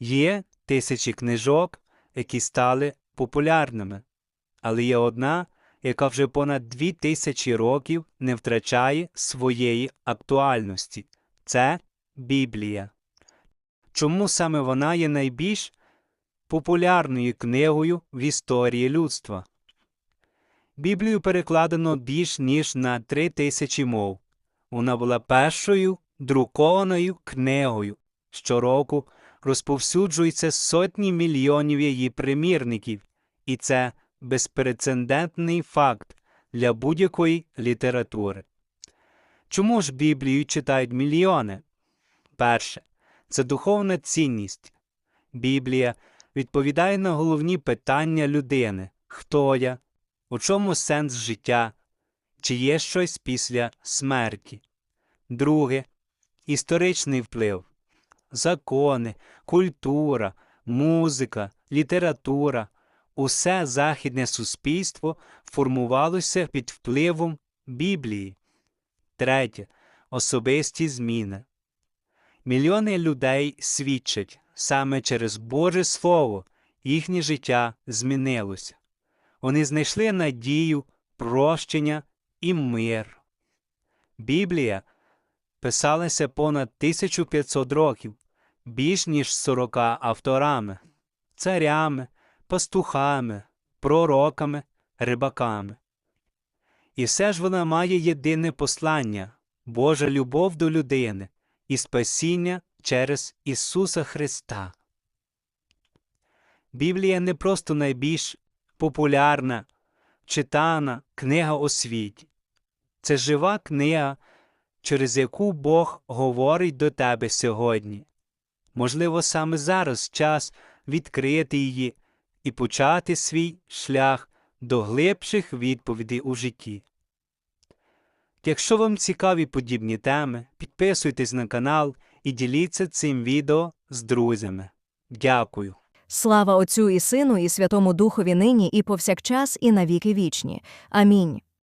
Є тисячі книжок, які стали популярними, але є одна, яка вже понад дві тисячі років не втрачає своєї актуальності це Біблія. Чому саме вона є найбільш популярною книгою в історії людства? Біблію перекладено більш ніж на три тисячі мов. Вона була першою друкованою книгою. Щороку розповсюджується сотні мільйонів її примірників, і це безпрецедентний факт для будь-якої літератури. Чому ж Біблію читають мільйони? Перше, це духовна цінність. Біблія відповідає на головні питання людини: хто я, у чому сенс життя, чи є щось після смерті. Друге історичний вплив. Закони, культура, музика, література усе західне суспільство формувалося під впливом Біблії. Третє особисті зміни. Мільйони людей свідчать саме через Боже Слово їхнє життя змінилося. Вони знайшли надію, прощення і мир. Біблія писалася понад 1500 років, більш ніж 40 авторами, царями, пастухами, пророками, рибаками. І все ж вона має єдине послання Божа любов до людини і спасіння через Ісуса Христа. Біблія не просто найбільш популярна, читана книга у світі. Це жива книга, через яку Бог говорить до тебе сьогодні. Можливо, саме зараз час відкрити її і почати свій шлях до глибших відповідей у житті. Якщо вам цікаві подібні теми, підписуйтесь на канал і діліться цим відео з друзями. Дякую. Слава Отцю і Сину і Святому Духові нині і повсякчас і навіки вічні. Амінь.